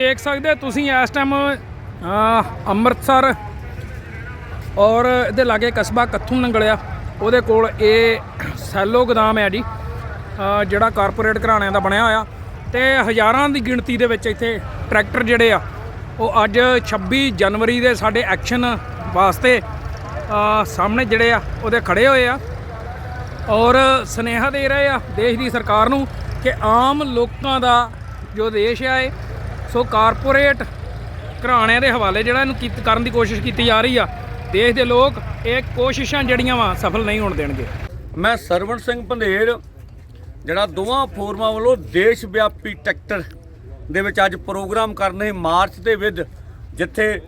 ਦੇਖ ਸਕਦੇ ਤੁਸੀਂ ਇਸ ਟਾਈਮ ਅੰਮ੍ਰਿਤਸਰ ਔਰ ਇਹਦੇ ਲਾਗੇ ਕਸਬਾ ਕੱਥੂ ਨੰਗਲਿਆ ਉਹਦੇ ਕੋਲ ਇਹ ਸੈਲੋ ਗੋਦਾਮ ਹੈ ਜੀ ਜਿਹੜਾ ਕਾਰਪੋਰੇਟ ਘਰਾਣਿਆਂ ਦਾ ਬਣਿਆ ਹੋਇਆ। ਤੇ ਹਜ਼ਾਰਾਂ ਦੀ ਗਿਣਤੀ ਦੇ ਵਿੱਚ ਇੱਥੇ ਟਰੈਕਟਰ ਜਿਹੜੇ ਆ, ਉਹ ਅੱਜ 26 ਜਨਵਰੀ ਦੇ ਸਾਡੇ ਐਕਸ਼ਨ ਵਾਸਤੇ ਸਾਹਮਣੇ ਜਿਹੜੇ ਆ, ਉਹਦੇ ਖੜੇ ਹੋਏ ਆ। ਔਰ ਸਨੇਹਾ ਦੇ ਰਹੇ ਆ ਦੇਸ਼ ਦੀ ਸਰਕਾਰ ਨੂੰ ਕਿ ਆਮ ਲੋਕਾਂ ਦਾ ਜੋ ਦੇਸ਼ ਆ ਇਹ ਸੋ ਕਾਰਪੋਰੇਟ ਘਰਾਣਿਆਂ ਦੇ ਹਵਾਲੇ ਜਿਹੜਾ ਇਹਨੂੰ ਕੀਤ- ਕਰਨ ਦੀ ਕੋਸ਼ਿਸ਼ ਕੀਤੀ ਜਾ ਰਹੀ ਆ, ਦੇਸ਼ ਦੇ ਲੋਕ ਇਹ ਕੋਸ਼ਿਸ਼ਾਂ ਜਿਹੜੀਆਂ ਵਾ ਸਫਲ ਨਹੀਂ ਹੋਣ ਦੇਣਗੇ। ਮੈਂ ਸਰਵਣ ਸਿੰਘ ਪੰਧੇਰ, ਜਿਹੜਾ ਦੋਵਾਂ ਫੋਰਮਾਂ ਵੱਲੋਂ ਦੇਸ਼ ਵਿਆਪੀ ਟਰੈਕਟਰ ਦੇ ਵਿੱਚ ਅੱਜ ਪ੍ਰੋਗਰਾਮ ਕਰਨੇ ਮਾਰਚ ਦੇ ਵਿੱਚ, ਜਿੱਥੇ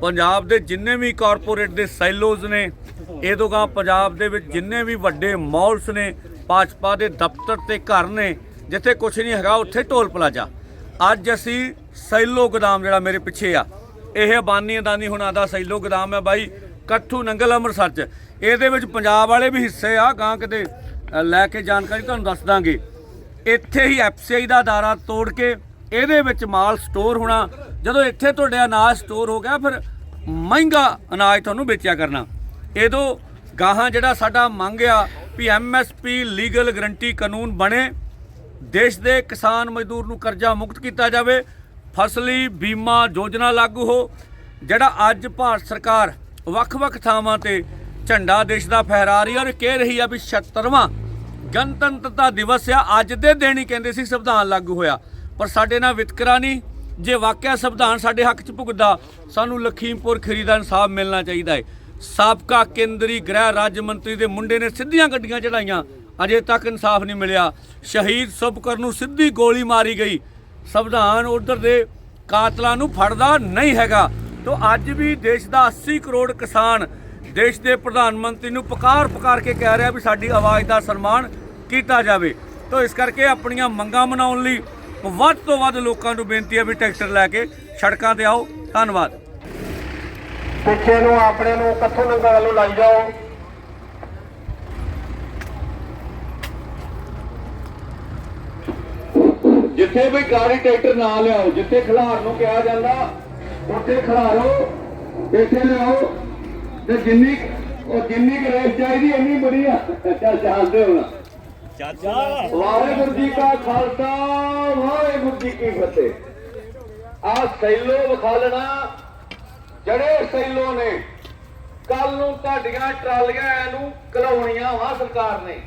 ਪੰਜਾਬ ਦੇ ਜਿੰਨੇ ਵੀ ਕਾਰਪੋਰੇਟ ਦੇ ਸੈਲੋਜ਼ ਨੇ, ਇਹ ਤੋਂ ਪੰਜਾਬ ਦੇ ਵਿੱਚ ਜਿੰਨੇ ਵੀ ਵੱਡੇ ਮਾਲਸ ਨੇ, ਭਾਜਪਾ ਦੇ ਦਫ਼ਤਰ ਤੇ ਘਰ ਨੇ, ਜਿੱਥੇ ਕੁਝ ਨਹੀਂ ਹੈਗਾ, ਉੱਥੇ ਟੋਲ ਪਲਾਜਾ। ਅੱਜ ਅਸੀਂ ਸੈਲੋ ਗੋਦਾਮ ਜਿਹੜਾ ਮੇਰੇ ਪਿੱਛੇ ਆ। ਇਹ ਅਬਾਨੀ ਅਦਾਨੀ ਹੁਣਾਂ ਦਾ ਸੈਲੋ ਗੋਦਾਮ ਹੈ ਬਾਈ ਕੱਠੂ ਨੰਗਲ ਅੰਮ੍ਰਿਤਸਰ ਚ। ਇਹਦੇ ਵਿੱਚ ਪੰਜਾਬ ਵਾਲੇ ਵੀ ਹਿੱਸੇ ਆ ਗਾਂ ਕਿਤੇ ਲੈ ਕੇ ਜਾਣਕਾਰੀ ਤੁਹਾਨੂੰ ਦੱਸ ਦਾਂਗੇ। ਇੱਥੇ ਹੀ ਐਫਸੀਆਈ ਦਾ ਅਦਾਰਾ ਤੋੜ ਕੇ ਇਹਦੇ ਵਿੱਚ ਮਾਲ ਸਟੋਰ ਹੋਣਾ। ਜਦੋਂ ਇੱਥੇ ਤੁਹਾਡੇ ਅਨਾਜ ਸਟੋਰ ਹੋ ਗਿਆ, ਫਿਰ ਮਹਿੰਗਾ ਅਨਾਜ ਤੁਹਾਨੂੰ ਵੇਚਿਆ ਕਰਨਾ। ਇਹਦੋਂ ਗਾਹਾਂ ਜਿਹੜਾ ਸਾਡਾ ਮੰਗ ਆ ਵੀ ਐਮਐਸਪੀ ਲੀਗਲ ਗਰੰਟੀ ਕਾਨੂੰਨ ਬਣੇ ਦੇਸ਼ ਦੇ ਕਿਸਾਨ ਮਜ਼ਦੂਰ ਨੂੰ ਕਰਜ਼ਾ ਮੁਕਤ ਕੀਤਾ ਜਾਵੇ, ਫਸਲੀ ਬੀਮਾ ਯੋਜਨਾ ਲਾਗੂ ਹੋ, ਜਿਹੜਾ ਅੱਜ ਭਾਰਤ ਸਰਕਾਰ ਵੱਖ-ਵੱਖ ਥਾਵਾਂ ਤੇ ਝੰਡਾ ਦੇਸ਼ ਦਾ ਫਹਿਰਾ ਰਹੀ ਔਰ ਕਹਿ ਰਹੀ ਆ ਵੀ 76ਵਾਂ ਗਣਤੰਤਰਤਾ ਦਿਵਸ ਆ, ਅੱਜ ਦੇ ਦਿਨ ਹੀ ਕਹਿੰਦੇ ਸੀ ਸੰਵਿਧਾਨ ਲਾਗੂ ਹੋਇਆ। ਪਰ ਸਾਡੇ ਨਾਲ ਵਿਤਕਰਾ ਨਹੀਂ, ਜੇ ਵਾਕਿਆ ਸੰਵਿਧਾਨ ਸਾਡੇ ਹੱਕ 'ਚ ਭੁਗਦਾ, ਸਾਨੂੰ ਲਖੀਮਪੁਰ ਖੀਰੀ ਦਾ ਇਨਸਾਫ ਮਿਲਣਾ ਚਾਹੀਦਾ ਹੈ। ਸਾਬਕਾ ਕੇਂਦਰੀ ਗ੍ਰਹਿ ਰਾਜ ਮੰਤਰੀ ਦੇ ਮੁੰਡੇ ਨੇ ਸਿੱਧੀਆਂ ਗੱਡੀਆਂ ਚੜਾਈਆਂ ਅਜੇ ਤੱਕ ਇਨਸਾਫ ਨਹੀਂ ਮਿਲਿਆ। ਸ਼ਹੀਦ ਸੁਭਕਰ ਨੂੰ ਸਿੱਧੀ ਗੋਲੀ ਮਾਰੀ ਗਈ। ਸੰਵਿਧਾਨ ਉਧਰ ਦੇ ਕਾਤਲਾਂ ਨੂੰ ਫੜਦਾ ਨਹੀਂ ਹੈਗਾ। ਤੋਂ ਅੱਜ ਵੀ ਦੇਸ਼ ਦਾ 80 ਕਰੋੜ ਕਿਸਾਨ ਦੇਸ਼ ਦੇ ਪ੍ਰਧਾਨ ਮੰਤਰੀ ਨੂੰ ਪੁਕਾਰ ਪੁਕਾਰ ਕੇ ਕਹਿ ਰਿਹਾ ਵੀ ਸਾਡੀ ਆਵਾਜ਼ ਦਾ ਸਨਮਾਨ ਕੀਤਾ ਜਾਵੇ। ਤੋਂ ਇਸ ਕਰਕੇ ਆਪਣੀਆਂ ਮੰਗਾਂ ਮਨਾਉਣ ਲਈ ਵੱਧ ਤੋਂ ਵੱਧ ਲੋਕਾਂ ਨੂੰ ਬੇਨਤੀ ਹੈ ਵੀ ਟਰੈਕਟਰ ਲੈ ਕੇ ਸੜਕਾਂ ਤੇ ਆਓ। ਧੰਨਵਾਦ। ਪਿੱਛੇ ਨੂੰ, ਆਪਣੇ ਨੂੰ, ਕੱਥੋਂ ਨੰਗਾ ਵੱਲੋਂ ਲਾਈ ਜਾਓ। ਜਿੱਥੇ ਵੀ ਗਾੜੀ ਟਰੈਕਟਰ ਨਾ ਲਿਆਓ ਜਿੱਥੇ ਖਿਲਾਰ ਨੂੰ ਕਿਹਾ ਜਾਂਦਾ ਉੱਥੇ ਖਿਲਾਰੋ ਇੱਥੇ ਲਿਆਓ। ਤੇ ਜਿੰਨੀ ਉਹ ਜਿੰਨੀ ਕੁ ਰੇਸ ਚਾਹੀਦੀ ਇੰਨੀ ਬੜੀ ਆ। ਚੱਲ ਚੱਲਦੇ ਹੁਣ। ਵਾਹਿਗੁਰੂ ਜੀ ਕਾ ਖਾਲਸਾ ਵਾਹਿਗੁਰੂ ਜੀ ਕੀ ਫਤਿਹ। ਆ ਸੈਲੋ ਵਿਖਾ ਲੈਣਾ ਜਿਹੜੇ ਸੈਲੋ ਨੇ ਕੱਲ ਨੂੰ ਤੁਹਾਡੀਆਂ ਟਰਾਲੀਆਂ ਨੂੰ ਕਲਾਉਣੀਆਂ ਵਾ ਸਰਕਾਰ ਨੇ।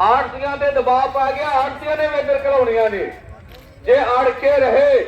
ਆੜਤੀਆਂ ਤੇ ਦਬਾਅ ਪਾ ਗਿਆ ਆੜਤੀਆਂ ਨੇ ਵੇਦਰ ਕਲਾਉਣੀਆਂ ਨੇ। ਜੇ ਅੜ ਕੇ ਰਹੇ